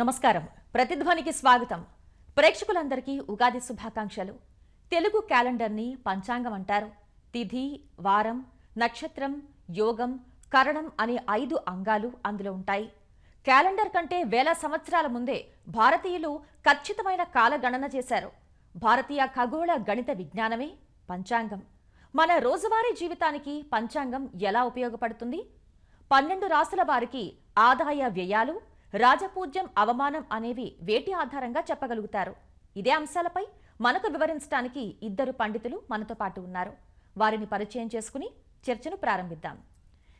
నమస్కారం. ప్రతిధ్వనికి స్వాగతం. ప్రేక్షకులందరికీ ఉగాది శుభాకాంక్షలు. తెలుగు క్యాలెండర్ని పంచాంగం అంటారు. తిథి వారం నక్షత్రం యోగం కరణం అనే ఐదు అంగాలు అందులో ఉంటాయి. క్యాలెండర్ కంటే వేల సంవత్సరాల ముందే భారతీయులు ఖచ్చితమైన కాలగణన చేశారు. భారతీయ ఖగోళ గణిత విజ్ఞానమే పంచాంగం. మన రోజువారీ జీవితానికి పంచాంగం ఎలా ఉపయోగపడుతుంది? పన్నెండు రాసుల వారికి ఆదాయ వ్యయాలు రాజపూజ్యం అవమానం అనేవి వేటి ఆధారంగా చెప్పగలుగుతారు? ఇదే అంశాలపై మనకు వివరించడానికి ఇద్దరు పండితులు మనతో పాటు ఉన్నారు. వారిని పరిచయం చేసుకుని చర్చను ప్రారంభిద్దాం.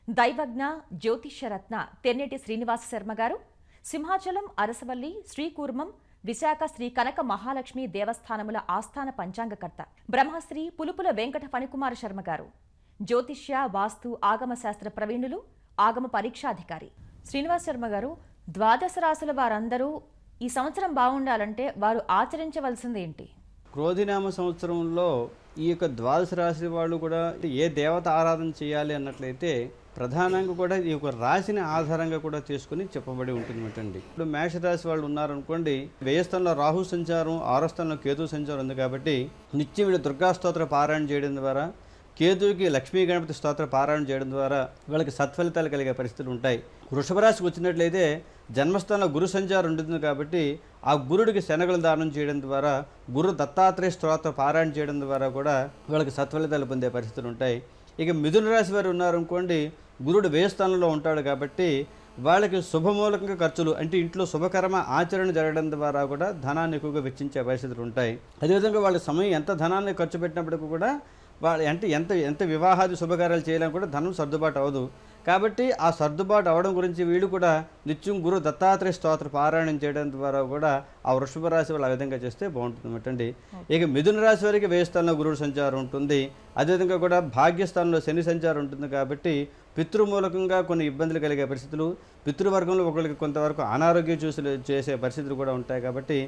దైవజ్ఞ జ్యోతిష్యరత్న తెన్నేటి శ్రీనివాస శర్మ గారు సింహాచలం అరసవల్లి శ్రీకూర్మం విశాఖ శ్రీ కనక మహాలక్ష్మి దేవస్థానముల ఆస్థాన పంచాంగకర్త బ్రహ్మశ్రీ పులుపుల వెంకట ఫణికుమార శర్మ గారు జ్యోతిష్య వాస్తు ఆగమ శాస్త్ర ప్రవీణులు ఆగమ పరీక్షాధికారి. శ్రీనివాస్ శర్మ గారు ద్వాదశ రాశుల వారందరూ ఈ సంవత్సరం బాగుండాలంటే వారు ఆచరించవలసింది ఏంటి? క్రోధినామ సంవత్సరంలో ఈ యొక్క ద్వాదశ రాశి వాళ్ళు కూడా ఏ దేవత ఆరాధన చేయాలి అన్నట్లయితే ప్రధానంగా కూడా ఈ యొక్క రాశిని ఆధారంగా కూడా తీసుకుని చెప్పబడి ఉంటుందన్నమాట ఇప్పుడు మేషరాశి వాళ్ళు ఉన్నారనుకోండి వ్యయ రాహు సంచారం ఆరో స్థానంలో కేతు సంచారం ఉంది కాబట్టి నిత్యం వీళ్ళు దుర్గాస్తోత్ర పారాయణ చేయడం ద్వారా కేతువుకి లక్ష్మీ గణపతి స్తోత్ర పారాయణ చేయడం ద్వారా వాళ్ళకి సత్ఫలితాలు కలిగే పరిస్థితులు ఉంటాయి. వృషభరాశికి వచ్చినట్లయితే జన్మస్థానంలో గురు సంచారం ఉంటుంది కాబట్టి ఆ గురుడికి శనగలు దానం చేయడం ద్వారా గురు దత్తాత్రేయ స్తోత్ర పారాయణ చేయడం ద్వారా కూడా వాళ్ళకి సత్ఫలితాలు పొందే పరిస్థితులు ఉంటాయి. ఇక మిథున రాశి వారు ఉన్నారనుకోండి గురుడు వేయస్థానంలో ఉంటాడు కాబట్టి వాళ్ళకి శుభమూలకంగా ఖర్చులు అంటే ఇంట్లో శుభకర్మ ఆచరణ జరగడం ద్వారా కూడా ధనాన్ని ఎక్కువగా వెచ్చించే పరిస్థితులు ఉంటాయి. అదేవిధంగా వాళ్ళ సమయం ఎంత ధనాన్ని ఖర్చు పెట్టినప్పటికీ కూడా వాళ్ళ అంటే ఎంత ఎంత వివాహాది శుభకార్యాలు చేయాలని కూడా ధనం సర్దుబాటు అవ్వదు. కాబట్టి ఆ సర్దుబాటు అవడం గురించి వీళ్ళు కూడా నిత్యం గురు దత్తాత్రేయ స్తోత్ర పారాయణం చేయడం ద్వారా కూడా ఆ వృషభ రాశి వాళ్ళు ఆ విధంగా చేస్తే బాగుంటుంది అన్నమాటండి ఇక మిథున రాశి వారికి వ్యయస్థానంలో గురుడు సంచారం ఉంటుంది. అదేవిధంగా కూడా భాగ్యస్థానంలో శని సంచారం ఉంటుంది కాబట్టి పితృమూలకంగా కొన్ని ఇబ్బందులు కలిగే పరిస్థితులు పితృవర్గంలో ఒకరికి కొంతవరకు అనారోగ్య చూసి చేసే పరిస్థితులు కూడా ఉంటాయి కాబట్టి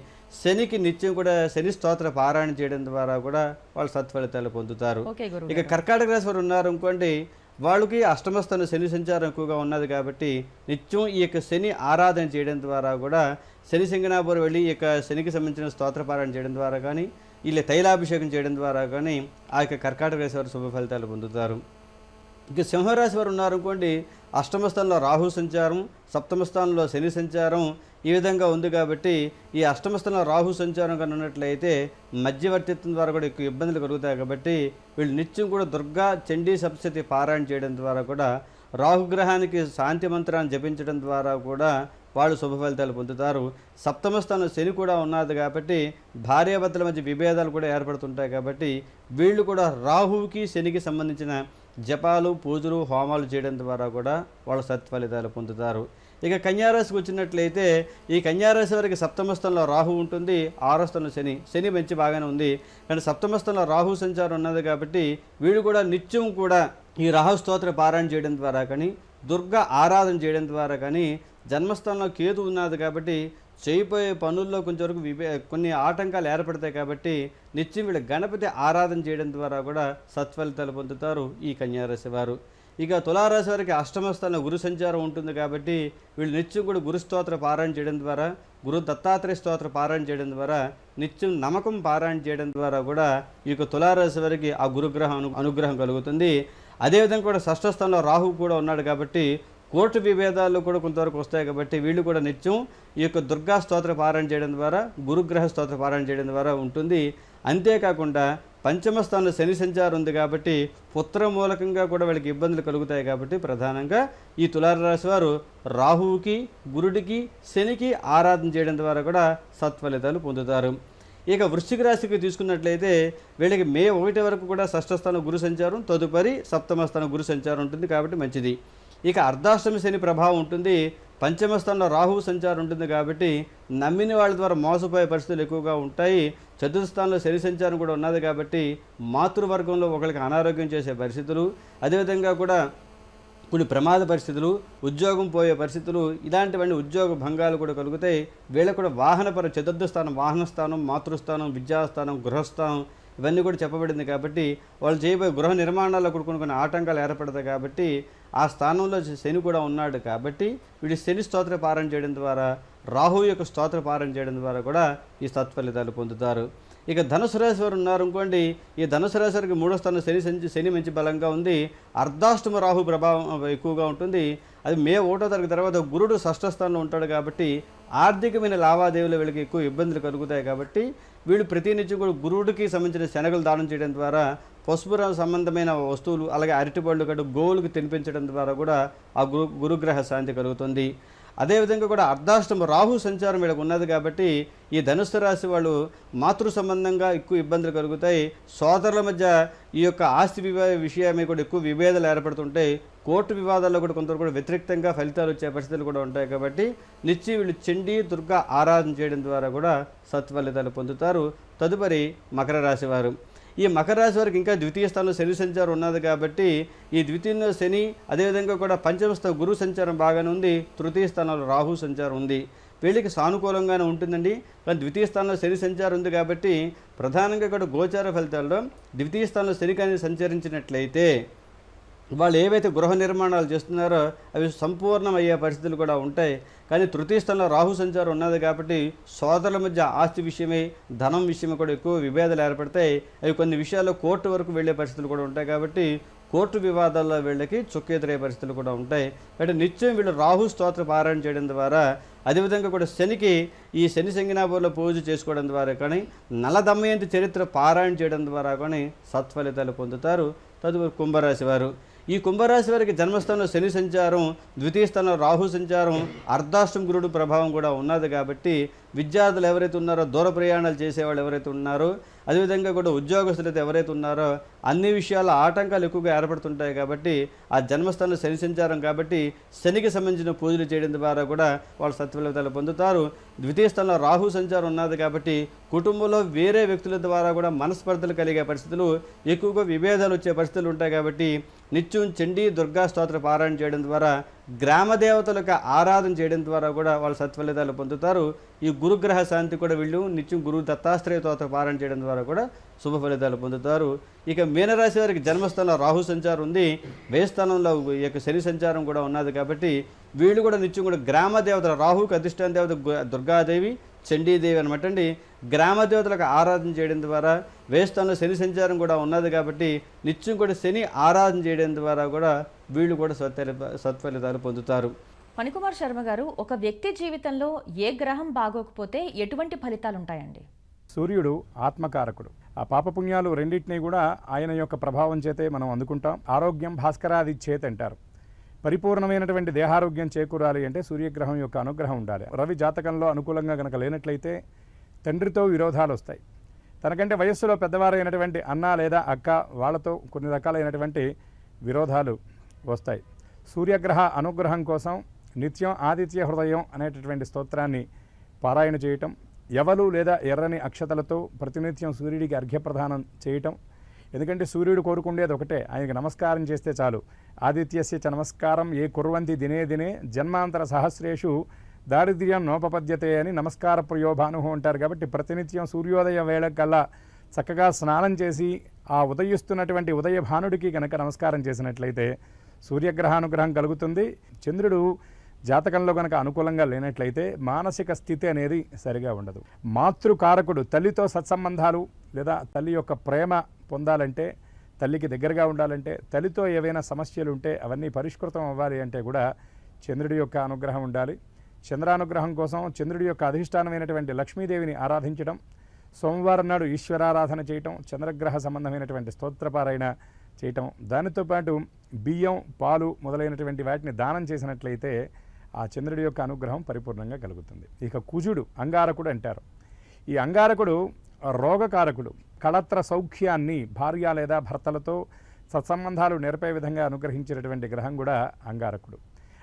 శనికి నిత్యం కూడా శని స్తోత్ర పారాయణ చేయడం ద్వారా కూడా వాళ్ళు సత్ఫలితాలు పొందుతారు. ఇక కర్కాటక రాశి వారు ఉన్నారు అనుకోండి వాళ్ళకి అష్టమస్థానం శని సంచారం ఎక్కువగా ఉన్నది కాబట్టి నిత్యం ఈ యొక్క శని ఆరాధన చేయడం ద్వారా కూడా శని సింగనాపురం వెళ్ళి ఈ యొక్క శనికి సంబంధించిన స్తోత్రపారాయణ చేయడం ద్వారా కానీ ఇలా తైలాభిషేకం చేయడం ద్వారా కానీ ఆ యొక్క కర్కాటక రాశి వారు శుభ ఫలితాలు పొందుతారు. ఇక సింహరాశి వారు ఉన్నారనుకోండి అష్టమ స్థానంలో రాహు సంచారం సప్తమ స్థానంలో శని సంచారం ఈ విధంగా ఉంది కాబట్టి ఈ అష్టమ స్థానంలో రాహు సంచారం కనున్నట్లయితే మధ్యవర్తిత్వం ద్వారా కూడా ఎక్కువ ఇబ్బందులు కలుగుతాయి కాబట్టి వీళ్ళు నిత్యం కూడా దుర్గా చండీ సప్తశతి పారాయణ చేయడం ద్వారా కూడా రాహుగ్రహానికి శాంతి మంత్రాన్ని జపించడం ద్వారా కూడా వాళ్ళు శుభ ఫలితాలు పొందుతారు. సప్తమ స్థానం శని కూడా ఉన్నది కాబట్టి భార్యాభర్తల మధ్య విభేదాలు కూడా ఏర్పడుతుంటాయి కాబట్టి వీళ్ళు కూడా రాహువుకి శనికి సంబంధించిన జపాలు పూజలు హోమాలు చేయడం ద్వారా కూడా వాళ్ళు సత్ఫలితాలు పొందుతారు. ఇక కన్యారాశికి వచ్చినట్లయితే ఈ కన్యారాశి వారికి సప్తమస్థంలో రాహు ఉంటుంది ఆరో శని. శని మంచి బాగానే ఉంది. కానీ సప్తమస్థంలో రాహు సంచారం ఉన్నది కాబట్టి వీళ్ళు కూడా నిత్యం కూడా ఈ రాహు స్తోత్ర పారాయణ చేయడం ద్వారా కానీ దుర్గ ఆరాధన చేయడం ద్వారా కానీ జన్మస్థానంలో కేతు ఉన్నది కాబట్టి చేయబోయే పనుల్లో కొంచెం వరకు వివే కొన్ని ఆటంకాలు ఏర్పడతాయి కాబట్టి నిత్యం వీళ్ళు గణపతి ఆరాధన చేయడం ద్వారా కూడా సత్ఫలితాలు పొందుతారు ఈ కన్యారాశి వారు. ఇక తులారాశి వారికి అష్టమ గురు సంచారం ఉంటుంది కాబట్టి వీళ్ళు నిత్యం కూడా గురు స్తోత్ర పారాయణ చేయడం ద్వారా గురు దత్తాత్రేయ స్తోత్ర పారాయణ చేయడం ద్వారా నిత్యం నమ్మకం పారాయణ చేయడం ద్వారా కూడా ఈ యొక్క తులారాశి వారికి ఆ గురుగ్రహం అను అనుగ్రహం కలుగుతుంది. అదేవిధంగా కూడా షష్ఠస్థానంలో రాహు కూడా ఉన్నాడు కాబట్టి కోర్టు విభేదాలు కూడా కొంతవరకు వస్తాయి కాబట్టి వీళ్ళు కూడా నిత్యం ఈ యొక్క దుర్గా స్తోత్ర పారాయణ చేయడం ద్వారా గురుగ్రహ స్తోత్ర పారాయణ చేయడం ద్వారా ఉంటుంది. అంతేకాకుండా పంచమ స్థానంలో శని సంచారం ఉంది కాబట్టి పుత్ర మూలకంగా కూడా వీళ్ళకి ఇబ్బందులు కలుగుతాయి కాబట్టి ప్రధానంగా ఈ తులారాశి వారు రాహువుకి గురుడికి శనికి ఆరాధన చేయడం ద్వారా కూడా సత్ఫలితాలు పొందుతారు. ఇక వృశ్చిక రాశికి తీసుకున్నట్లయితే వీళ్ళకి మే ఒకటి వరకు కూడా షష్ఠస్థానం గురు సంచారం తదుపరి సప్తమ స్థానం గురు సంచారం ఉంటుంది కాబట్టి మంచిది. ఇక అర్ధాష్టమి శని ప్రభావం ఉంటుంది. పంచమస్థానంలో రాహు సంచారం ఉంటుంది కాబట్టి నమ్మిన వాళ్ళ ద్వారా మోసపోయే పరిస్థితులు ఎక్కువగా ఉంటాయి. చతుర్థస్థానంలో శని సంచారం కూడా ఉన్నది కాబట్టి మాతృవర్గంలో ఒకరికి అనారోగ్యం చేసే పరిస్థితులు అదేవిధంగా కూడా కొన్ని ప్రమాద పరిస్థితులు ఉద్యోగం పోయే పరిస్థితులు ఇలాంటివన్నీ ఉద్యోగ భంగాలు కూడా కలుగుతాయి. వీళ్ళకు కూడా వాహనపర చతుర్థ స్థానం వాహన స్థానం మాతృస్థానం విద్యాస్థానం గృహస్థానం ఇవన్నీ కూడా చెప్పబడింది కాబట్టి వాళ్ళు చేయబోయే గృహ నిర్మాణాల్లో కూడా కొన్ని కొన్ని ఆటంకాలు ఏర్పడతాయి కాబట్టి ఆ స్థానంలో శని కూడా ఉన్నాడు కాబట్టి వీడి శని స్తోత్ర పారాయణ చేయడం ద్వారా రాహు యొక్క స్తోత్ర పారాయణ చేయడం ద్వారా కూడా ఈ సత్ఫలితాలు పొందుతారు. ఇక ధనుసు రాశి వారు ఉన్నారు అనుకోండి ఈ ధనుసు రాశి వారికి మూడో స్థానం శని సంచి శని మంచి బలంగా ఉంది. అర్ధాష్టమ రాహు ప్రభావం ఎక్కువగా ఉంటుంది. అది మే ఒకటో తరగతి తర్వాత గురుడు షష్ఠ స్థానంలో ఉంటాడు కాబట్టి ఆర్థికమైన లావాదేవీలు వీళ్ళకి ఎక్కువ ఇబ్బందులు కలుగుతాయి కాబట్టి వీళ్ళు ప్రతినిత్యం కూడా గురువుడికి సంబంధించిన శనగలు దానం చేయడం ద్వారా పసుపు రంగు సంబంధమైన వస్తువులు అలాగే అరటిపళ్ళు కట్టు గోవులకు తినిపించడం ద్వారా కూడా ఆ గురు గురుగ్రహ శాంతి కలుగుతుంది. అదేవిధంగా కూడా అర్ధాష్టమ రాహు సంచారం వీళ్ళకు ఉన్నది కాబట్టి ఈ ధనుస్సు రాశి వాళ్ళు మాతృ సంబంధంగా ఎక్కువ ఇబ్బందులు కలుగుతాయి. సోదరుల మధ్య ఈ యొక్క ఆస్తి వివా విషయమే కూడా ఎక్కువ విభేదాలు ఏర్పడుతుంటాయి. కోర్టు వివాదాల్లో కూడా కొందరు కూడా వ్యతిరేక్తంగా ఫలితాలు వచ్చే పరిస్థితులు కూడా ఉంటాయి కాబట్టి నిత్యం వీళ్ళు చండీ దుర్గా ఆరాధన చేయడం ద్వారా కూడా సత్ఫలితాలు పొందుతారు. తదుపరి మకర రాశి వారు. ఈ మకర రాశి వారికి ఇంకా ద్వితీయ స్థానంలో శని సంచారం ఉన్నది కాబట్టి ఈ ద్వితీయంలో శని అదేవిధంగా కూడా పంచమస్థ గురు సంచారం బాగానే ఉంది. తృతీయ స్థానంలో రాహు సంచారం ఉంది. వీళ్ళకి సానుకూలంగానే ఉంటుందండి. కానీ ద్వితీయ స్థానంలో శని సంచారం ఉంది కాబట్టి ప్రధానంగా కూడా గోచార ఫలితాల్లో ద్వితీయ స్థానంలో శని కానీ సంచరించినట్లయితే వాళ్ళు ఏవైతే గృహ నిర్మాణాలు చేస్తున్నారో అవి సంపూర్ణం అయ్యే పరిస్థితులు కూడా ఉంటాయి. కానీ తృతీయ స్థానంలో రాహు సంచారం ఉన్నది కాబట్టి సోదరుల మధ్య ఆస్తి విషయమై ధనం విషయమై కూడా ఎక్కువ విభేదాలు ఏర్పడతాయి. అవి కొన్ని విషయాల్లో కోర్టు వరకు వెళ్ళే పరిస్థితులు కూడా ఉంటాయి కాబట్టి కోర్టు వివాదాల్లో వీళ్ళకి చుక్కెదురే పరిస్థితులు కూడా ఉంటాయి. అంటే నిత్యం వీళ్ళు రాహు స్తోత్ర పారాయణ చేయడం ద్వారా అదేవిధంగా కూడా శనికి ఈ శని శంగినాపూర్లో పూజ చేసుకోవడం ద్వారా కానీ నలదమయంతి చరిత్ర పారాయణ చేయడం ద్వారా కానీ సత్ఫలితాలు పొందుతారు. తదుపరి కుంభరాశి వారు. ఈ కుంభరాశి వారికి జన్మస్థానం శని సంచారం ద్వితీయ స్థానం రాహు సంచారం అర్ధాష్టం గురుడు ప్రభావం కూడా ఉన్నది కాబట్టి విద్యార్థులు ఎవరైతే ఉన్నారో దూర ప్రయాణాలు చేసేవాళ్ళు ఎవరైతే ఉన్నారో అదేవిధంగా కూడా ఉద్యోగస్తులు అయితే ఎవరైతే ఉన్నారో అన్ని విషయాల్లో ఆటంకాలు ఎక్కువగా ఏర్పడుతుంటాయి కాబట్టి ఆ జన్మస్థానంలో శని సంచారం కాబట్టి శనికి సంబంధించిన పూజలు చేయడం ద్వారా కూడా వాళ్ళు సత్ఫలితాలు పొందుతారు. ద్వితీయ స్థానంలో రాహు సంచారం ఉన్నది కాబట్టి కుటుంబంలో వేరే వ్యక్తుల ద్వారా కూడా మనస్పర్ధలు కలిగే పరిస్థితులు ఎక్కువగా విభేదాలు వచ్చే పరిస్థితులు ఉంటాయి కాబట్టి నిత్యం చండీ దుర్గా స్తోత్ర పారాయణ చేయడం ద్వారా గ్రామ దేవతలకు ఆరాధన చేయడం ద్వారా కూడా వాళ్ళు సత్ఫలితాలు పొందుతారు. ఈ గురుగ్రహ శాంతి కూడా వీళ్ళు నిత్యం గురువు దత్తాశ్రయ స్తోత్ర పారాయణ చేయడం ద్వారా కూడా శుభ ఫలితాలు పొందుతారు. ఇక మీనరాశి వారికి జన్మస్థానంలో రాహు సంచారం ఉంది. వేయస్థానంలో ఈ యొక్క శని సంచారం కూడా ఉన్నది కాబట్టి వీళ్ళు కూడా నిత్యం కూడా గ్రామ దేవతల రాహుకి అధిష్టాన దేవత దుర్గాదేవి చండీదేవి అనమాట అండి గ్రామ దేవతలకు ఆరాధన చేయడం ద్వారా వేస్థానంలో శని సంచారం కూడా ఉన్నది కాబట్టి నిత్యం కూడా శని ఆరాధన చేయడం ద్వారా కూడా వీళ్ళు కూడా సత్ఫలి సత్ఫలితాలు పొందుతారు. ఫణికుమార్ శర్మ గారు ఒక వ్యక్తి జీవితంలో ఏ గ్రహం బాగోకపోతే ఎటువంటి ఫలితాలు ఉంటాయండి సూర్యుడు ఆత్మకారకుడు. ఆ పాపపుణ్యాలు రెండింటినీ కూడా ఆయన యొక్క ప్రభావం చేతే మనం అందుకుంటాం. ఆరోగ్యం భాస్కరాది చేతి అంటారు పరిపూర్ణమైనటువంటి దేహారోగ్యం చేకూరాలి అంటే సూర్యగ్రహం యొక్క అనుగ్రహం ఉండాలి. రవి జాతకంలో అనుకూలంగా కనుక లేనట్లయితే తండ్రితో విరోధాలు వస్తాయి. తనకంటే వయస్సులో పెద్దవారైనటువంటి అన్న లేదా అక్క వాళ్ళతో కొన్ని రకాలైనటువంటి విరోధాలు వస్తాయి. సూర్యగ్రహ అనుగ్రహం కోసం నిత్యం ఆదిత్య హృదయం అనేటటువంటి స్తోత్రాన్ని పారాయణ చేయటం ఎవలు లేదా ఎర్రని అక్షతలతో ప్రతినిత్యం సూర్యుడికి అర్ఘ్యప్రదానం చేయటం ఎందుకంటే సూర్యుడు కోరుకుండేది ఒకటే. ఆయనకి నమస్కారం చేస్తే చాలు. ఆదిత్యస్య చ నమస్కారం ఏ కుర్వంతి దినే దినే జన్మాంతర సహస్రేషు దారిద్ర్యం నోపపద్యతే అని నమస్కార ప్రయోభానుహు అంటారు. కాబట్టి ప్రతినిత్యం సూర్యోదయ వేళకల్లా చక్కగా స్నానం చేసి ఆ ఉదయిస్తున్నటువంటి ఉదయ భానుడికి కనుక నమస్కారం చేసినట్లయితే సూర్యగ్రహానుగ్రహం కలుగుతుంది. చంద్రుడు జాతకంలో కనుక అనుకూలంగా లేనట్లయితే మానసిక స్థితి అనేది సరిగా ఉండదు. మాతృకారకుడు తల్లితో సత్సంబంధాలు లేదా తల్లి యొక్క ప్రేమ పొందాలంటే తల్లికి దగ్గరగా ఉండాలంటే తల్లితో ఏవైనా సమస్యలు ఉంటే అవన్నీ పరిష్కృతం అవ్వాలి అంటే కూడా చంద్రుడి యొక్క అనుగ్రహం ఉండాలి. చంద్రానుగ్రహం కోసం చంద్రుడి యొక్క అధిష్టానమైనటువంటి లక్ష్మీదేవిని ఆరాధించడం సోమవారం నాడు ఈశ్వరారాధన చేయటం చంద్రగ్రహ సంబంధమైనటువంటి స్తోత్రపారాయణ చేయటం దానితో పాటు బియ్యం పాలు మొదలైనటువంటి వాటిని దానం చేసినట్లయితే ఆ చంద్రుడి యొక్క అనుగ్రహం పరిపూర్ణంగా కలుగుతుంది. ఇక కుజుడు అంగారకుడు అంటారు. ఈ అంగారకుడు రోగకారకుడు. కళత్ర సౌఖ్యాన్ని భార్య లేదా భర్తలతో సత్సంబంధాలు నేర్పే విధంగా అనుగ్రహించినటువంటి గ్రహం కూడా అంగారకుడు.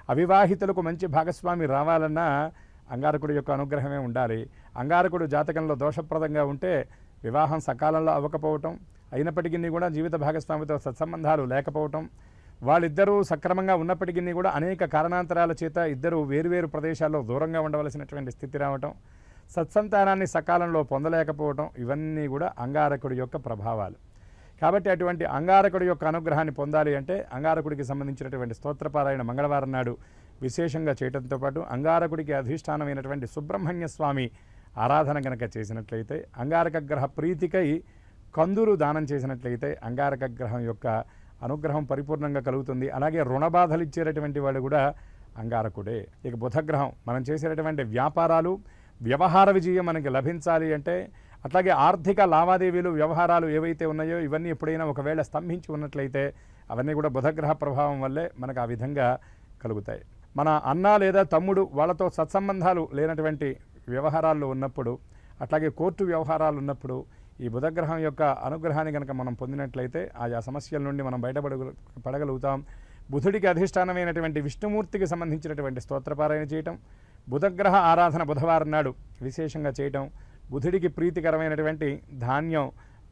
అవివాహితులకు మంచి భాగస్వామి రావాలన్నా అంగారకుడి యొక్క అనుగ్రహమే ఉండాలి. అంగారకుడు జాతకంలో దోషప్రదంగా ఉంటే వివాహం సకాలంలో అవ్వకపోవటం అయినప్పటికీ కూడా జీవిత భాగస్వామితో సత్సంబంధాలు లేకపోవటం వాళ్ళిద్దరూ సక్రమంగా ఉన్నప్పటికీ కూడా అనేక కారణాంతరాల చేత ఇద్దరు వేరువేరు ప్రదేశాల్లో దూరంగా ఉండవలసినటువంటి స్థితి రావటం సత్సంతానాన్ని సకాలంలో పొందలేకపోవటం ఇవన్నీ కూడా అంగారకుడి యొక్క ప్రభావాలు. కాబట్టి అటువంటి అంగారకుడి యొక్క అనుగ్రహాన్ని పొందాలి అంటే అంగారకుడికి సంబంధించినటువంటి స్తోత్రపారాయణ మంగళవారం నాడు విశేషంగా చేయడంతో పాటు అంగారకుడికి అధిష్టానమైనటువంటి సుబ్రహ్మణ్య స్వామి ఆరాధన గనక చేసినట్లయితే అంగారక గ్రహ ప్రీతికై కందులు దానం చేసినట్లయితే అంగారక గ్రహం యొక్క అనుగ్రహం పరిపూర్ణంగా కలుగుతుంది. అలాగే రుణ బాధలు ఇచ్చేటటువంటి వాడు కూడా అంగారకుడే. ఇక బుధగ్రహం మనం చేసేటటువంటి వ్యాపారాలు వ్యవహార విజయం మనకి లభించాలి అంటే అట్లాగే ఆర్థిక లావాదేవీలు వ్యవహారాలు ఏవైతే ఉన్నాయో ఇవన్నీ ఎప్పుడైనా ఒకవేళ స్తంభించి ఉన్నట్లయితే అవన్నీ కూడా బుధగ్రహ ప్రభావం వల్లే మనకు ఆ విధంగా కలుగుతాయి. మన అన్న లేదా తమ్ముడు వాళ్ళతో సత్సంబంధాలు లేనటువంటి వ్యవహారాల్లో ఉన్నప్పుడు అట్లాగే కోర్టు వ్యవహారాలు ఉన్నప్పుడు ఈ బుధగ్రహం యొక్క అనుగ్రహాన్ని కనుక మనం పొందినట్లయితే ఆయా సమస్యల నుండి మనం బయటపడ పడగలుగుతాం. బుధుడికి అధిష్టానమైనటువంటి విష్ణుమూర్తికి సంబంధించినటువంటి స్తోత్రపారాయణ చేయటం బుధగ్రహ ఆరాధన బుధవారం నాడు విశేషంగా చేయటం బుధుడికి ప్రీతికరమైనటువంటి ధాన్యం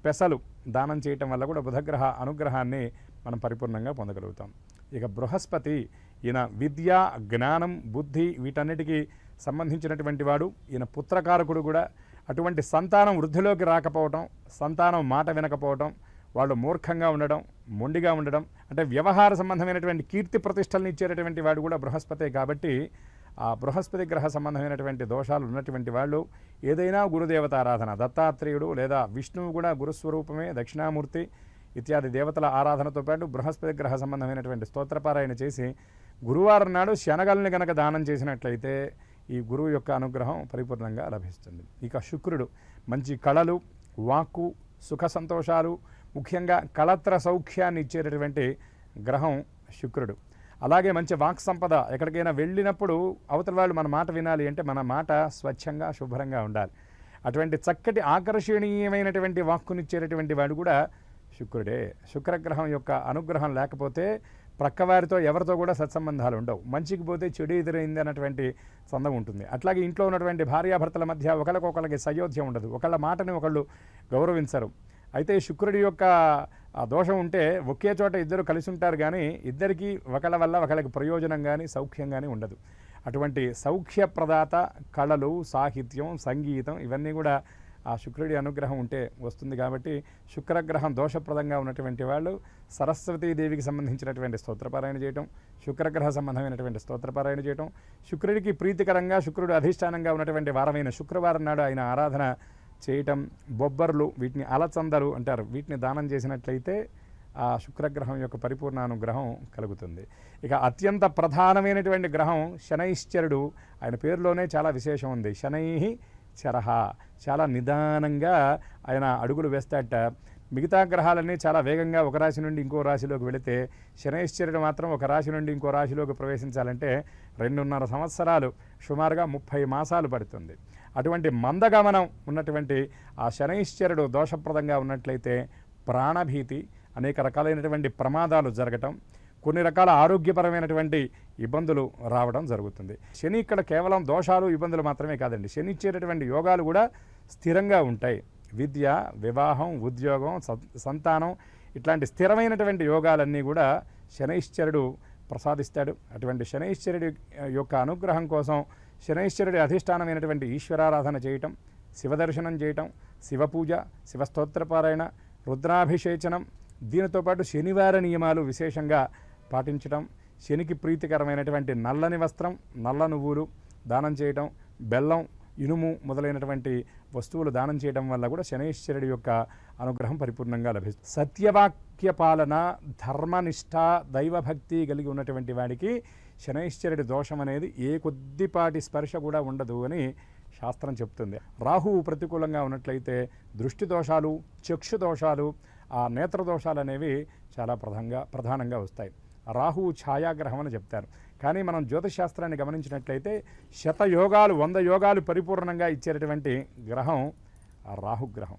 పెసలు దానం చేయటం వల్ల కూడా బుధగ్రహ అనుగ్రహాన్ని మనం పరిపూర్ణంగా పొందగలుగుతాం. ఇక బృహస్పతి ఈయన విద్య జ్ఞానం బుద్ధి వీటన్నిటికీ సంబంధించినటువంటి వాడు. ఈయన పుత్రకారకుడు కూడా. అటువంటి సంతానం వృద్ధిలోకి రాకపోవటం సంతానం మాట వినకపోవటం వాళ్ళు మూర్ఖంగా ఉండడం మొండిగా ఉండడం అంటే వ్యవహార సంబంధమైనటువంటి కీర్తి ప్రతిష్టలను ఇచ్చేటటువంటి వాడు కూడా బృహస్పతే కాబట్టి ఆ బృహస్పతి గ్రహ సంబంధమైనటువంటి దోషాలు ఉన్నటువంటి వాళ్ళు ఏదైనా గురుదేవత ఆరాధన దత్తాత్రేయుడు లేదా విష్ణువు కూడా గురుస్వరూపమే దక్షిణామూర్తి ఇత్యాది దేవతల ఆరాధనతో పాటు బృహస్పతి గ్రహ సంబంధమైనటువంటి స్తోత్రపారాయణ చేసి గురువారం నాడు శనగల్ని గనక దానం చేసినట్లయితే ఈ గురువు యొక్క అనుగ్రహం పరిపూర్ణంగా లభిస్తుంది. ఇక శుక్రుడు మంచి కళలు వాక్కు సుఖ సంతోషాలు ముఖ్యంగా కళత్ర సౌఖ్యాన్ని ఇచ్చేటటువంటి గ్రహం శుక్రుడు. అలాగే మంచి వాక్ సంపద ఎక్కడికైనా వెళ్ళినప్పుడు అవతల వాళ్ళు మన మాట వినాలి అంటే మన మాట స్వచ్ఛంగా శుభ్రంగా ఉండాలి. అటువంటి చక్కటి ఆకర్షణీయమైనటువంటి వాక్కునిచ్చేటటువంటి వాడు కూడా శుక్రుడే. శుక్రగ్రహం యొక్క అనుగ్రహం లేకపోతే ప్రక్కవారితో ఎవరితో కూడా సత్సంబంధాలు ఉండవు. మంచికి పోతే చెడు ఎదురైంది అన్నటువంటి సందం ఉంటుంది. అట్లాగే ఇంట్లో ఉన్నటువంటి భార్యాభర్తల మధ్య ఒకరికొకరికి సయోధ్యం ఉండదు. ఒకళ్ళ మాటని ఒకళ్ళు గౌరవించరు. అయితే శుక్రుడి యొక్క ఆ దోషం ఉంటే ఒకే చోట ఇద్దరు కలిసి ఉంటారు కానీ ఇద్దరికీ ఒకళ్ళ వల్ల ఒకళ్ళకి ప్రయోజనం కానీ సౌఖ్యం కానీ ఉండదు. అటువంటి సౌఖ్యప్రదాత కళలు సాహిత్యం సంగీతం ఇవన్నీ కూడా ఆ శుక్రుడి అనుగ్రహం ఉంటే వస్తుంది కాబట్టి శుక్రగ్రహం దోషప్రదంగా ఉన్నటువంటి వాళ్ళు సరస్వతీదేవికి సంబంధించినటువంటి స్తోత్రపారాయణ చేయటం శుక్రగ్రహ సంబంధమైనటువంటి స్తోత్రపారాయణ చేయటం శుక్రుడికి ప్రీతికరంగా శుక్రుడు అధిష్టానంగా ఉన్నటువంటి వారమైన శుక్రవారం నాడు ఆయన ఆరాధన చేయటం బొబ్బర్లు వీటిని అలచందలు అంటారు. వీటిని దానం చేసినట్లయితే ఆ శుక్రగ్రహం యొక్క పరిపూర్ణ అనుగ్రహం కలుగుతుంది. ఇక అత్యంత ప్రధానమైనటువంటి గ్రహం శనైశ్చరుడు. ఆయన పేరులోనే చాలా విశేషం ఉంది. శనై చరహ. చాలా నిదానంగా ఆయన అడుగులు వేస్తాట మిగతా గ్రహాలన్నీ చాలా వేగంగా ఒక రాశి నుండి ఇంకో రాశిలోకి వెళితే శనైశ్చరుడు మాత్రం ఒక రాశి నుండి ఇంకో రాశిలోకి ప్రవేశించాలంటే రెండున్నర సంవత్సరాలు సుమారుగా ముప్పై మాసాలు పడుతుంది. అటువంటి మందగమనం ఉన్నటువంటి ఆ శనైశ్చరుడు దోషప్రదంగా ఉన్నట్లయితే ప్రాణభీతి అనేక రకాలైనటువంటి ప్రమాదాలు జరగటం కొన్ని రకాల ఆరోగ్యపరమైనటువంటి ఇబ్బందులు రావడం జరుగుతుంది. శని ఇక్కడ కేవలం దోషాలు ఇబ్బందులు మాత్రమే కాదండి. శని ఇచ్చేటటువంటి యోగాలు కూడా స్థిరంగా ఉంటాయి. విద్య వివాహం ఉద్యోగం సంతానం ఇట్లాంటి స్థిరమైనటువంటి యోగాలన్నీ కూడా శనైశ్చరుడు ప్రసాదిస్తాడు. అటువంటి శనైశ్వరుడి యొక్క అనుగ్రహం కోసం శనైశ్వరుడి అధిష్టానమైనటువంటి ఈశ్వరారాధన చేయటం శివదర్శనం చేయటం శివపూజ శివస్తోత్రపారాయణ రుద్రాభిషేచనం దీనితో పాటు శనివార నియమాలు విశేషంగా పాటించటం శనికి ప్రీతికరమైనటువంటి నల్లని వస్త్రం నల్ల నువ్వులు దానం చేయటం బెల్లం ఇనుము మొదలైనటువంటి వస్తువులు దానం చేయడం వల్ల కూడా శనైశ్వరుడి యొక్క అనుగ్రహం పరిపూర్ణంగా లభిస్తుంది. సత్యవాక్య పాలన ధర్మనిష్ట దైవభక్తి కలిగి ఉన్నటువంటి వాడికి శనైశ్వరుడి దోషం అనేది ఏ కొద్దిపాటి స్పర్శ కూడా ఉండదు అని శాస్త్రం చెప్తుంది. రాహువు ప్రతికూలంగా ఉన్నట్లయితే దృష్టి దోషాలు చక్షు దోషాలు ఆ నేత్ర దోషాలు అనేవి చాలా ప్రధానంగా ప్రధానంగా వస్తాయి. రాహువు ఛాయాగ్రహం అని చెప్తారు. కానీ మనం జ్యోతిశాస్త్రాన్ని గమనించినట్లయితే శత యోగాలు వంద యోగాలు పరిపూర్ణంగా ఇచ్చేటటువంటి గ్రహం ఆ రాహుగ్రహం.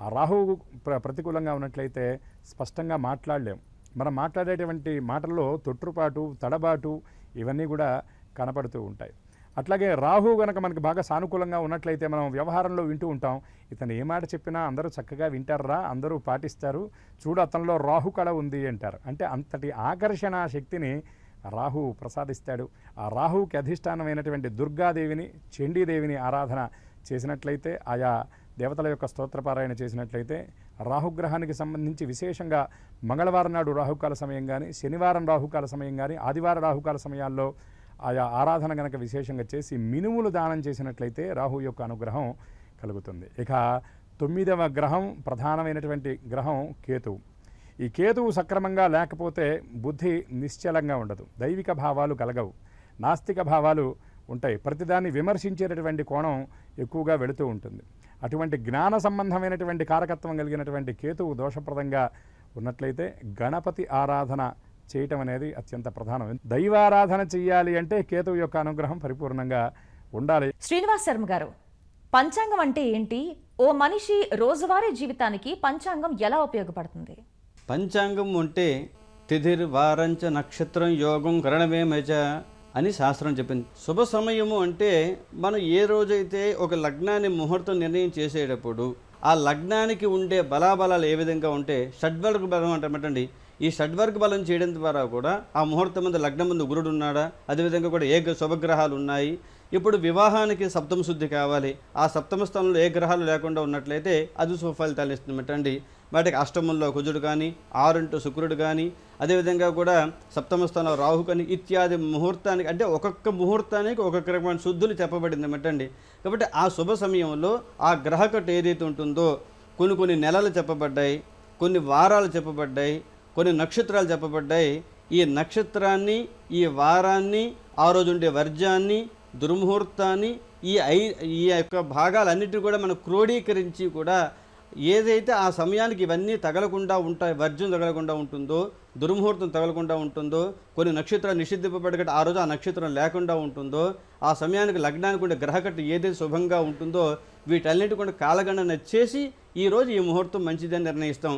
ఆ రాహువు ప్ర ప్రతికూలంగా ఉన్నట్లయితే స్పష్టంగా మాట్లాడలేం. మనం మాట్లాడేటువంటి మాటల్లో తొట్టుపాటు తడబాటు ఇవన్నీ కూడా కనపడుతూ ఉంటాయి. అట్లాగే రాహు గనక మనకి బాగా సానుకూలంగా ఉన్నట్లయితే మనం వ్యవహారంలో వింటూ ఉంటాం. ఇతను ఏ మాట చెప్పినా అందరూ చక్కగా వింటారా? అందరూ పాటిస్తారు. చూడు అతనిలో రాహు కళ ఉంది అంటారు. అంటే అంతటి ఆకర్షణ శక్తిని రాహు ప్రసాదిస్తాడు. ఆ రాహుకి అధిష్టానమైనటువంటి దుర్గాదేవిని చండీదేవిని ఆరాధన చేసినట్లయితే ఆయా దేవతల యొక్క స్తోత్రపారాయణ చేసినట్లయితే రాహుగ్రహానికి సంబంధించి విశేషంగా మంగళవారం నాడు రాహుకాల సమయం కానీ శనివారం రాహుకాల సమయం కానీ ఆదివారం రాహుకాల సమయాల్లో ఆయా ఆరాధన కనుక విశేషంగా చేసి మినుములు దానం చేసినట్లయితే రాహు యొక్క అనుగ్రహం కలుగుతుంది. ఇక తొమ్మిదవ గ్రహం ప్రధానమైనటువంటి గ్రహం కేతువు. ఈ కేతువు సక్రమంగా లేకపోతే బుద్ధి నిశ్చలంగా ఉండదు. దైవిక భావాలు కలగవు. నాస్తిక భావాలు ఉంటాయి. ప్రతిదాన్ని విమర్శించేటటువంటి కోణం ఎక్కువగా వెళుతూ ఉంటుంది. అటువంటి జ్ఞాన సంబంధమైనటువంటి కారకత్వం కలిగినటువంటి కేతువు దోషప్రదంగా ఉన్నట్లయితే గణపతి ఆరాధన చేయటం అనేది అత్యంత ప్రధానం. దైవారాధన చెయ్యాలి అంటే కేతువు యొక్క అనుగ్రహం పరిపూర్ణంగా ఉండాలి. శ్రీనివాస్ శర్మ గారు పంచాంగం అంటే ఏంటి? ఓ మనిషి రోజువారీ జీవితానికి పంచాంగం ఎలా ఉపయోగపడుతుంది? పంచాంగం ఉంటే తిథిర్ వారంచ నక్షత్రం యోగం కరణమేమచ అని శాస్త్రం చెప్పింది. శుభ సమయము అంటే మనం ఏ రోజైతే ఒక లగ్నాన్ని ముహూర్తం నిర్ణయం చేసేటప్పుడు ఆ లగ్నానికి ఉండే బలాబలాలు ఏ విధంగా ఉంటే షడ్వర్గ బలం అంటామటండి ఈ షడ్వర్గ బలం చేయడం ద్వారా కూడా ఆ ముహూర్తం ముందు లగ్నం ముందు గురుడు ఉన్నాడా? అదేవిధంగా కూడా ఏ శుభగ్రహాలు ఉన్నాయి? ఇప్పుడు వివాహానికి సప్తమ శుద్ధి కావాలి. ఆ సప్తమ స్థానంలో ఏ గ్రహాలు లేకుండా ఉన్నట్లయితే అది సుఫలితాలు ఇస్తుందటండి వాటికి అష్టమంలో కుజుడు కానీ ఆరుంటూ శుక్రుడు కానీ అదేవిధంగా కూడా సప్తమ స్థానంలో రాహు కానీ ఇత్యాది ముహూర్తానికి అంటే ఒక్కొక్క ముహూర్తానికి ఒక్కొక్క రకమైన శుద్ధులు చెప్పబడింది అన్నమాటండి కాబట్టి ఆ శుభ సమయంలో ఆ గ్రహకట్టు ఏదైతే ఉంటుందో కొన్ని కొన్ని నెలలు చెప్పబడ్డాయి కొన్ని వారాలు చెప్పబడ్డాయి కొన్ని నక్షత్రాలు చెప్పబడ్డాయి. ఈ నక్షత్రాన్ని ఈ వారాన్ని ఆ రోజు ఉండే వర్జాన్ని దుర్ముహూర్తాన్ని ఈ ఐ ఈ యొక్క భాగాలన్నిటిని కూడా మనం క్రోడీకరించి కూడా ఏదైతే ఆ సమయానికి ఇవన్నీ తగలకుండా ఉంటాయి వర్జం తగలకుండా ఉంటుందో దుర్ముహూర్తం తగలకుండా ఉంటుందో కొన్ని నక్షత్రాలు నిషిద్ధింపబడగట ఆ రోజు ఆ నక్షత్రం లేకుండా ఉంటుందో ఆ సమయానికి లగ్నానికి ఉండే గ్రహకట్టు ఏదైతే శుభంగా ఉంటుందో వీటన్నిటి కూడా కాలగణన చేసి ఈ రోజు ఈ ముహూర్తం మంచిదని నిర్ణయిస్తాం.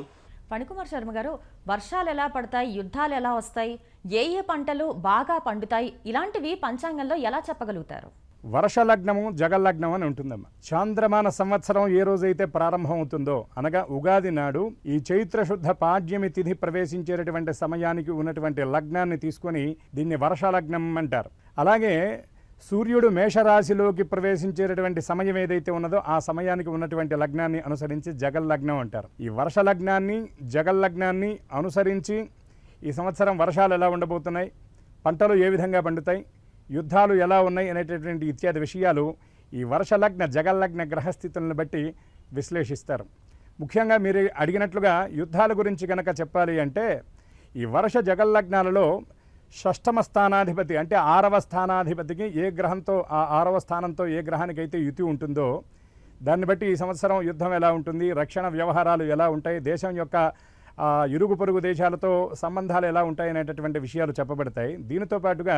ఫణికుమార్ శర్మ గారు వర్షాలు ఎలా పడతాయి? యుద్ధాలు ఎలా వస్తాయి? ఏ ఏ పంటలు బాగా పండుతాయి? ఇలాంటివి పంచాంగంలో ఎలా చెప్పగలుగుతారు? వర్ష లగ్నము జగల్లగ్నం అని ఉంటుందమ్మా. చాంద్రమాన సంవత్సరం ఏ రోజైతే ప్రారంభం అవుతుందో అనగా ఉగాది నాడు ఈ చైత్ర శుద్ధ పాడ్యమి తిథి ప్రవేశించేటటువంటి సమయానికి ఉన్నటువంటి లగ్నాన్ని తీసుకొని దీన్ని వర్ష లగ్నం అంటారు. అలాగే సూర్యుడు మేషరాశిలోకి ప్రవేశించేటటువంటి సమయం ఏదైతే ఉన్నదో ఆ సమయానికి ఉన్నటువంటి లగ్నాన్ని అనుసరించి జగల్లగ్నం అంటారు. ఈ వర్ష లగ్నాన్ని జగల్ లగ్నాన్ని అనుసరించి ఈ సంవత్సరం వర్షాలు ఎలా ఉండబోతున్నాయి పంటలు ఏ విధంగా పండుతాయి యుద్ధాలు ఎలా ఉన్నాయి అనేటటువంటి ఇత్యాది విషయాలు ఈ వర్ష లగ్న జగల్లగ్న గ్రహస్థితులను బట్టి విశ్లేషిస్తారు. ముఖ్యంగా మీరు అడిగినట్లుగా యుద్ధాల గురించి కనుక చెప్పాలి అంటే ఈ వర్ష జగల్లగ్నాలలో షష్టమ స్థానాధిపతి అంటే ఆరవ స్థానాధిపతికి ఏ గ్రహంతో ఆ ఆరవ స్థానంతో ఏ గ్రహానికైతే యుతి ఉంటుందో దాన్ని బట్టి ఈ సంవత్సరం యుద్ధం ఎలా ఉంటుంది రక్షణ వ్యవహారాలు ఎలా ఉంటాయి దేశం యొక్క ఇరుగు పొరుగు దేశాలతో సంబంధాలు ఎలా ఉంటాయి అనేటటువంటి విషయాలు చెప్పబడతాయి. దీనితో పాటుగా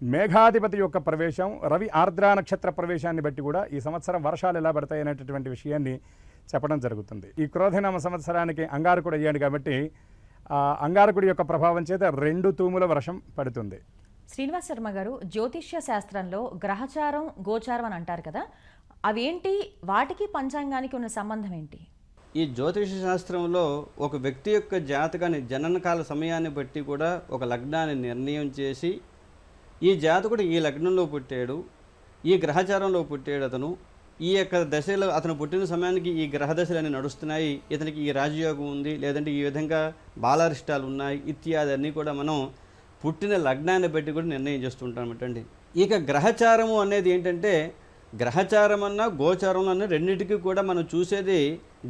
మేఘాధిపతి యొక్క ప్రవేశం రవి ఆర్ద్ర నక్షత్ర ప్రవేశాన్ని బట్టి కూడా ఈ సంవత్సరం వర్షాలు ఎలా పడతాయి అనేటటువంటి విషయాన్ని చెప్పడం జరుగుతుంది. ఈ క్రోధనామ సంవత్సరానికి అంగారకుడు అయ్యాడు కాబట్టి అంగారకుడి యొక్క ప్రభావం చేత రెండు తూముల వర్షం పడుతుంది. శ్రీనివాస్ శర్మ గారు జ్యోతిష్య శాస్త్రంలో గ్రహచారం గోచారం అని అంటారు కదా అవేంటి వాటికి పంచాంగానికి ఉన్న సంబంధం ఏంటి? ఈ జ్యోతిష శాస్త్రంలో ఒక వ్యక్తి యొక్క జాతకాన్ని జననకాల సమయాన్ని బట్టి కూడా ఒక లగ్నాన్ని నిర్ణయం చేసి ఈ జాతకుడు ఈ లగ్నంలో పుట్టాడు ఈ గ్రహచారంలో పుట్టాడు అతను ఈ యొక్క దశలో అతను పుట్టిన సమయానికి ఈ గ్రహ దశలన్నీ నడుస్తున్నాయి ఇతనికి ఈ రాజయోగం ఉంది లేదంటే ఈ విధంగా బాలారిష్టాలు ఉన్నాయి ఇత్యాది అన్నీ కూడా మనం పుట్టిన లగ్నాన్ని బట్టి కూడా నిర్ణయం చేస్తుంటామటండి ఇక గ్రహచారము అనేది ఏంటంటే గ్రహచారం అన్నా గోచారం అన్న రెండింటికి కూడా మనం చూసేది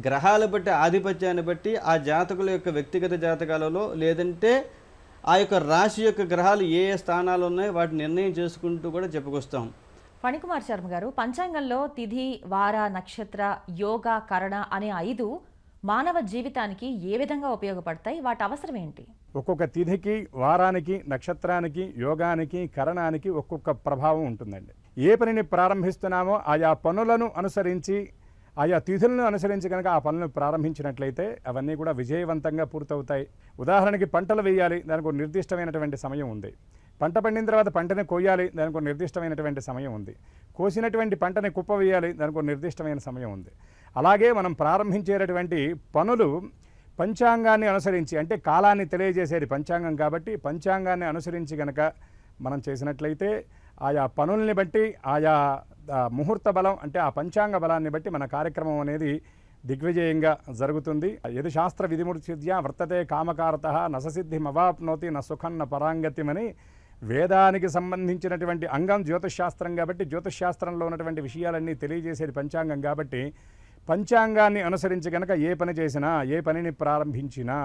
గ్రహాలు బట్టి ఆధిపత్యాన్ని బట్టి ఆ జాతకుల యొక్క వ్యక్తిగత జాతకాలలో లేదంటే ఆ యొక్క రాశి యొక్క గ్రహాలు ఏ ఏ స్థానాలు ఉన్నాయో వాటిని నిర్ణయం చేసుకుంటూ కూడా చెప్పుకొస్తాం. ఫణికుమార్ శర్మ గారు పంచాంగంలో తిథి వార నక్షత్ర యోగ కరణ అనే ఐదు మానవ జీవితానికి ఏ విధంగా ఉపయోగపడతాయి? వాటి అవసరం ఏంటి? ఒక్కొక్క తిథికి వారానికి నక్షత్రానికి యోగానికి కరణానికి ఒక్కొక్క ప్రభావం ఉంటుందండి. ఏ పనిని ప్రారంభిస్తున్నామో ఆయా పనులను అనుసరించి ఆయా తిథులను అనుసరించి కనుక ఆ పనులను ప్రారంభించినట్లయితే అవన్నీ కూడా విజయవంతంగా పూర్తవుతాయి. ఉదాహరణకి పంటలు వేయాలి దానికి ఒక నిర్దిష్టమైనటువంటి సమయం ఉంది. పంట పండిన తర్వాత పంటని కోయాలి దానికి ఒక నిర్దిష్టమైనటువంటి సమయం ఉంది. కోసినటువంటి పంటని కుప్ప వేయాలి దానికి ఒక నిర్దిష్టమైన సమయం ఉంది. అలాగే మనం ప్రారంభించేటటువంటి పనులు పంచాంగాన్ని అనుసరించి అంటే కాలాన్ని తెలియజేసేది పంచాంగం కాబట్టి పంచాంగాన్ని అనుసరించి గనక మనం చేసినట్లయితే ఆయా పనుల్ని బట్టి ఆయా ముహూర్త బలం అంటే ఆ పంచాంగ బలాన్ని బట్టి మన కార్యక్రమం అనేది దిగ్విజయంగా జరుగుతుంది. ఎది శాస్త్ర విధిముడిసిద్య వర్తతే కామకారత నససిద్ధి మవాప్నోతి న సుఖం న పరాంగత్యమని వేదానికి సంబంధించినటువంటి అంగం జ్యోతిశాస్త్రం కాబట్టి జ్యోతిశాస్త్రంలో ఉన్నటువంటి విషయాలన్నీ తెలియజేసేది పంచాంగం కాబట్టి పంచాంగాన్ని అనుసరించి కనుక ఏ పని చేసినా ఏ పనిని ప్రారంభించినా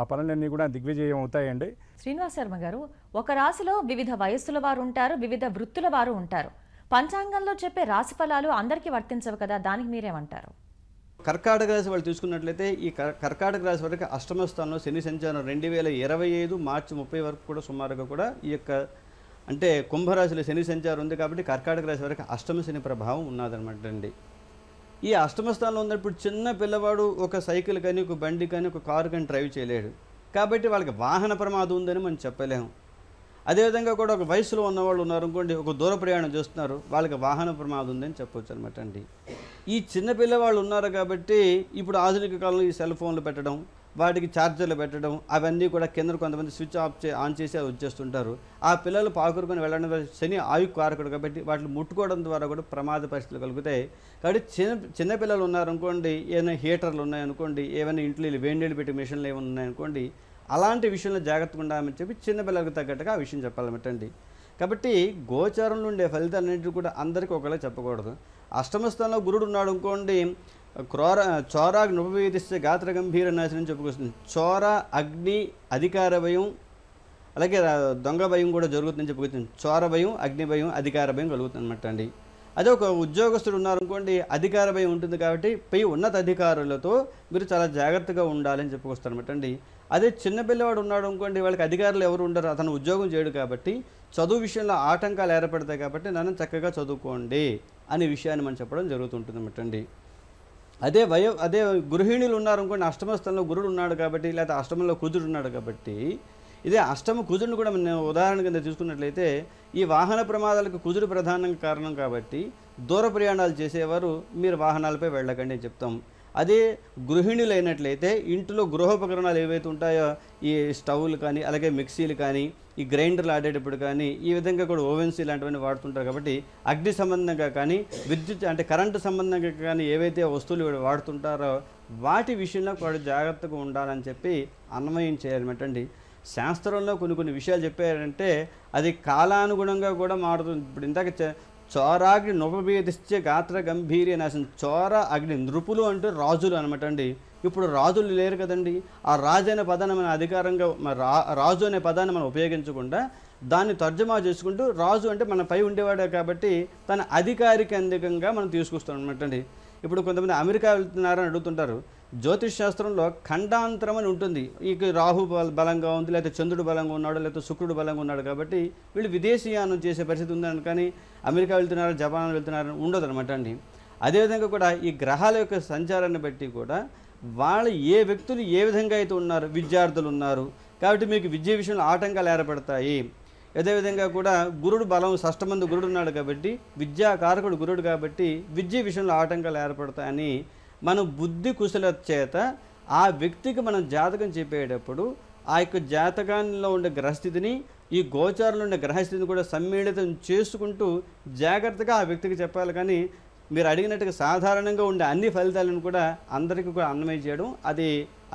ఆ పనులన్నీ కూడా దిగ్విజయం అవుతాయండి. శ్రీనివాస్ శర్మ గారు ఒక రాశిలో వివిధ వయస్సుల వారు ఉంటారు వివిధ వృత్తుల వారు ఉంటారు. పంచాంగంలో చెప్పే రాశి ఫలాలు అందరికీ వర్తించవు కదా దానికి మీరేమంటారు? కర్కాటక రాశి వాళ్ళు చూసుకున్నట్లయితే ఈ కర్కాటక రాశి వరకు అష్టమ స్థానంలో శని సంచారం రెండు వేల ఇరవై ఐదు మార్చి ముప్పై వరకు కూడా సుమారుగా కూడా ఈ యొక్క అంటే కుంభరాశిలో శని సంచారం ఉంది కాబట్టి కర్కాటక రాశి వరకు అష్టమ శని ప్రభావం ఉన్నదనమాట అండి. ఈ అష్టమ స్థానంలో ఉన్నప్పుడు చిన్న పిల్లవాడు ఒక సైకిల్ కానీ ఒక బండి కానీ ఒక కారు కానీ డ్రైవ్ చేయలేడు. కాబట్టి వాళ్ళకి వాహన ప్రమాదం ఉందని మనం చెప్పలేము. అదేవిధంగా కూడా ఒక వయసులో ఉన్నవాళ్ళు ఉన్నారు అనుకోండి ఒక దూర ప్రయాణం చేస్తున్నారు వాళ్ళకి వాహన ప్రమాదం ఉందని చెప్పొచ్చు అనమాట అండి. ఈ చిన్న పిల్లవాళ్ళు ఉన్నారు కాబట్టి ఇప్పుడు ఆధునిక కాలంలో ఈ సెల్ ఫోన్లు పెట్టడం వాటికి ఛార్జర్లు పెట్టడం అవన్నీ కూడా కింద కొంతమంది స్విచ్ ఆఫ్ చే ఆన్ చేసి వచ్చేస్తుంటారు. ఆ పిల్లలు పాకురుకొని వెళ్ళడం శని ఆయు కారకుడు కాబట్టి వాటిని ముట్టుకోవడం ద్వారా కూడా ప్రమాద పరిస్థితులు కలుగుతాయి. కాబట్టి చిన్న చిన్న పిల్లలు ఉన్నారనుకోండి ఏమైనా హీటర్లు ఉన్నాయనుకోండి ఏమైనా ఇంట్లో వేడి నీళ్ళు పెట్టి మిషన్లు ఏమైనా ఉన్నాయనుకోండి అలాంటి విషయంలో జాగ్రత్తగా ఉండాలని చెప్పి చిన్న పిల్లలకు తగ్గట్టుగా ఆ విషయం చెప్పాలన్నమాటండి కాబట్టి గోచారంలో ఉండే ఫలితాలన్నింటినీ కూడా అందరికీ ఒకలా చెప్పకూడదు. అష్టమ స్థానంలో గురుడు ఉన్నాడు అనుకోండి క్రోర చోరాగ్ నుపవేదిస్తే గాత్ర గంభీర నాశనం చెప్పుకొస్తుంది. చోర అగ్ని అధికార భయం అలాగే దొంగ భయం కూడా జరుగుతుందని చెప్పుకొచ్చింది చోర భయం అగ్ని భయం అధికార భయం కలుగుతుంది అనమాట అండి అదే ఒక ఉద్యోగస్తుడు ఉన్నారనుకోండి అధికార భయం ఉంటుంది కాబట్టి పై ఉన్నత అధికారులతో మీరు చాలా జాగ్రత్తగా ఉండాలని చెప్పుకొస్తారు అనమాట అండి అదే చిన్న పిల్లవాడు ఉన్నాడు అనుకోండి వాళ్ళకి అధికారులు ఎవరు ఉండరు అతను ఉద్యోగం చేయడు కాబట్టి చదువు విషయంలో ఆటంకాలు ఏర్పడతాయి కాబట్టి నన్ను చక్కగా చదువుకోండి అనే విషయాన్ని మనం చెప్పడం జరుగుతుంటుంది అనమాట అదే వయ అదే గృహిణులు ఉన్నారు అనుకోండి అష్టమ స్థలంలో గురుడు ఉన్నాడు కాబట్టి లేదా అష్టమంలో కుజుడు ఉన్నాడు కాబట్టి ఇదే అష్టమ కుజుడిని కూడా మనం ఉదాహరణ కింద తీసుకున్నట్లయితే ఈ వాహన ప్రమాదాలకు కుజుడు ప్రధానంగా కారణం కాబట్టి దూర ప్రయాణాలు చేసేవారు మీరు వాహనాలపై వెళ్ళకండి అని చెప్తాం. అదే గృహిణులు అయినట్లయితే ఇంట్లో గృహోపకరణాలు ఏవైతే ఉంటాయో ఈ స్టవ్లు కానీ అలాగే మిక్సీలు కానీ ఈ గ్రైండర్లు ఆడేటప్పుడు కానీ ఈ విధంగా కూడా ఓవెన్స్ ఇలాంటివన్నీ వాడుతుంటారు కాబట్టి అగ్ని సంబంధంగా కానీ విద్యుత్ అంటే కరెంటు సంబంధంగా కానీ ఏవైతే వస్తువులు వాడుతుంటారో వాటి విషయంలో కూడా జాగ్రత్తగా ఉండాలని చెప్పి అన్వయం చేయాలన్నమాటండి శాస్త్రంలో కొన్ని కొన్ని విషయాలు చెప్పారంటే అది కాలానుగుణంగా కూడా మారుతుంది. ఇప్పుడు ఇందాక చోరాగ్ని నొపభేదిస్తే గాత్ర గంభీర్య నాశనం చోర అగ్ని నృపులు అంటే రాజులు అనమాట అండి. ఇప్పుడు రాజులు లేరు కదండి. ఆ రాజు అనే పదాన్ని మన అధికారంగా రా రాజు అనే పదాన్ని మనం ఉపయోగించకుండా దాన్ని తర్జమా చేసుకుంటూ రాజు అంటే మన పై ఉండేవాడే కాబట్టి తన అధికారికంగా మనం తీసుకొస్తాం అనమాట అండి. ఇప్పుడు కొంతమంది అమెరికా వెళ్తున్నారని అడుగుతుంటారు. జ్యోతిష్ శాస్త్రంలో ఖండాంతరం అని ఉంటుంది. ఇక రాహు బలంగా ఉంది లేకపోతే చంద్రుడు బలంగా ఉన్నాడు లేకపోతే శుక్రుడు బలంగా ఉన్నాడు కాబట్టి వీళ్ళు విదేశీయానం చేసే పరిస్థితి ఉందని కానీ అమెరికా వెళ్తున్నారు జపాన్ వెళ్తున్నారు ఉండదు అనమాట అండి. అదేవిధంగా కూడా ఈ గ్రహాల యొక్క సంచారాన్ని బట్టి కూడా వాళ్ళు ఏ వ్యక్తులు ఏ విధంగా అయితే ఉన్నారు విద్యార్థులు ఉన్నారు కాబట్టి మీకు విద్య విషయంలో ఆటంకాలు ఏర్పడతాయి. అదేవిధంగా కూడా గురుడు బలం షష్టమంది గురుడు ఉన్నాడు కాబట్టి విద్యా కారకుడు గురుడు కాబట్టి విద్య విషయంలో ఆటంకాలు ఏర్పడతాయని మనం బుద్ధి కుశల చేత ఆ వ్యక్తికి మనం జాతకం చెప్పేటప్పుడు ఆ యొక్క జాతకంలో ఉండే గ్రహస్థితిని ఈ గోచారంలో ఉండే గ్రహస్థితిని కూడా సమ్మిళితం చేసుకుంటూ జాగ్రత్తగా ఆ వ్యక్తికి చెప్పాలి. కానీ మీరు అడిగినట్టుగా సాధారణంగా ఉండే అన్ని ఫలితాలను కూడా అందరికీ కూడా అన్వయం చేయడం అది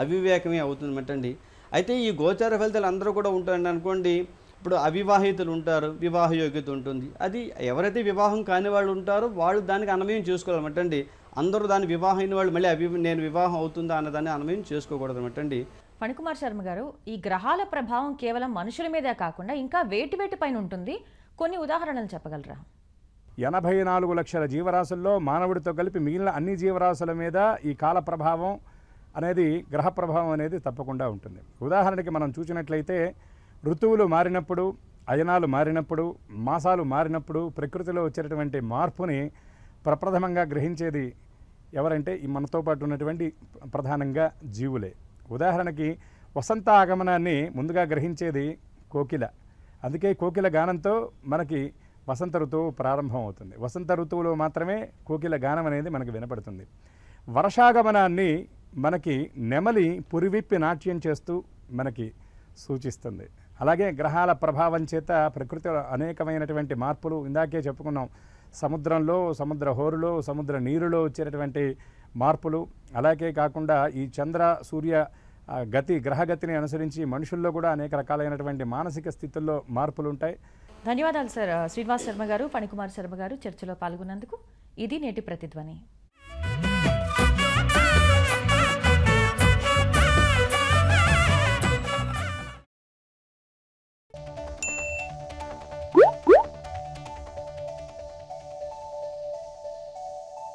అవివేకమే అవుతుంది అండి అయితే ఈ గోచార ఫలితాలు అందరూ కూడా ఉంటారండి అనుకోండి. ఇప్పుడు అవివాహితులు ఉంటారు వివాహ యోగ్యత ఉంటుంది. అది ఎవరైతే వివాహం కాని వాళ్ళు ఉంటారో వాళ్ళు దానికి అన్వయం చేసుకోవాలన్నమాట అండి అందరూ దాని వివాహం అయిన వాళ్ళు మళ్ళీ అవి నేను వివాహం అవుతుందా అన్నదాన్ని అన్వయం చేసుకోకూడదు అనమాట. అండి. ఫణికుమార్ శర్మ గారు ఈ గ్రహాల ప్రభావం కేవలం మనుషుల మీదే కాకుండా ఇంకా వేటి వేటి పైన ఉంటుంది. కొన్ని ఉదాహరణలు చెప్పగలరా? ఎనభై నాలుగు లక్షల జీవరాశుల్లో మానవుడితో కలిపి మిగిలిన అన్ని జీవరాశుల మీద ఈ కాల ప్రభావం అనేది గ్రహ ప్రభావం అనేది తప్పకుండా ఉంటుంది. ఉదాహరణకి మనం చూసినట్లయితే ఋతువులు మారినప్పుడు అయనాలు మారినప్పుడు మాసాలు మారినప్పుడు ప్రకృతిలో వచ్చేటటువంటి మార్పుని ప్రప్రథమంగా గ్రహించేది ఎవరంటే ఈ మనతో పాటు ఉన్నటువంటి ప్రధానంగా జీవులే. ఉదాహరణకి వసంత ఆగమనాన్ని ముందుగా గ్రహించేది కోకిల. అందుకే కోకిల గానంతో మనకి వసంత ఋతువు ప్రారంభం అవుతుంది వసంత ఋతువులో మాత్రమే కోకిల గానం అనేది మనకు వినపడుతుంది. వర్షాగమనాన్ని మనకి నెమలి పురివిప్పి నాట్యం చేస్తూ మనకి సూచిస్తుంది. అలాగే గ్రహాల ప్రభావం చేత ప్రకృతిలో అనేకమైనటువంటి మార్పులు ఇందాకే చెప్పుకున్నాం. సముద్రంలో సముద్ర హోరులో సముద్ర నీరులో వచ్చేటటువంటి మార్పులు. అలాగే కాకుండా ఈ చంద్ర సూర్య గతి గ్రహగతిని అనుసరించి మనుషుల్లో కూడా అనేక రకాలైనటువంటి మానసిక స్థితుల్లో మార్పులు ఉంటాయి. ధన్యవాదాలు సార్ శ్రీనివాస్ శర్మ గారు ఫణికుమార్ శర్మ గారు చర్చలో పాల్గొన్నందుకు. ఇది నేటి ప్రతిధ్వని.